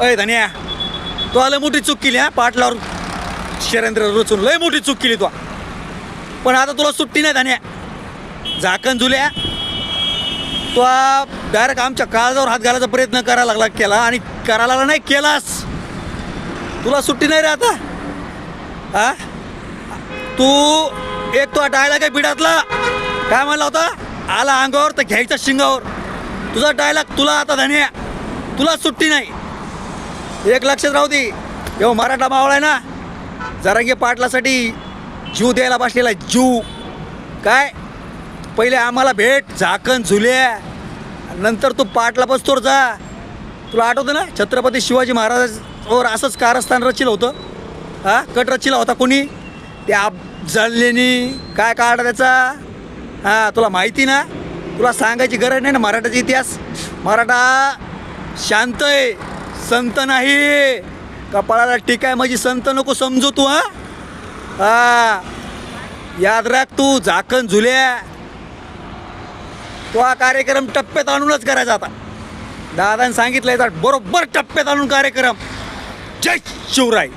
अय धन्या. तू आलं मोठी चूक केली हा? पाटलावर शरेंद्र रचून. लय मोठी चूक केली तू. पण आता तुला सुट्टी नाही धन्या. झाकण झुल्या. तो डायरेक्ट आमच्या काळजावर हात घालायचा प्रयत्न करायला लागला केला आणि करायला लागला नाही केलास. तुला सुट्टी नाही रे आता. हा? तू एक तो डायलॉग आहे बिडातला? काय म्हणला होता? आला अंगावर तर घ्यायचा शिंगावर. तुझा डायलॉग तुला आता धन्या. तुला सुट्टी नाही. एक लक्षात राहू दे. एव मराठा मावळा आहे ना? जरांगे पाटलासाठी जीव द्यायला बसलेला आहे, जीव. काय? पहिले आम्हाला भेट झाकण झुल्या नंतर तू पाटला बसतोर जा. तुला आठवतं ना छत्रपती शिवाजी महाराजांवर असंच कारस्थान रचिलं होतं? हां? कट रचिला होता कोणी? त्या जळलेनी. काय काढा त्याचा? हा तुला माहिती ना? तुला सांगायची गरज नाही ना मराठाचा इतिहास? मराठा शांत आहे. संत नाही. कपाळाला आहे माझी संत नको समजू तू हा? हा. याद राख तू झाकण झुल्या. तो हा कार्यक्रम टप्प्यात आणूनच करायचा आता. दादाने सांगितलंय बरोबर टप्प्यात आणून कार्यक्रम. जय शिवराय.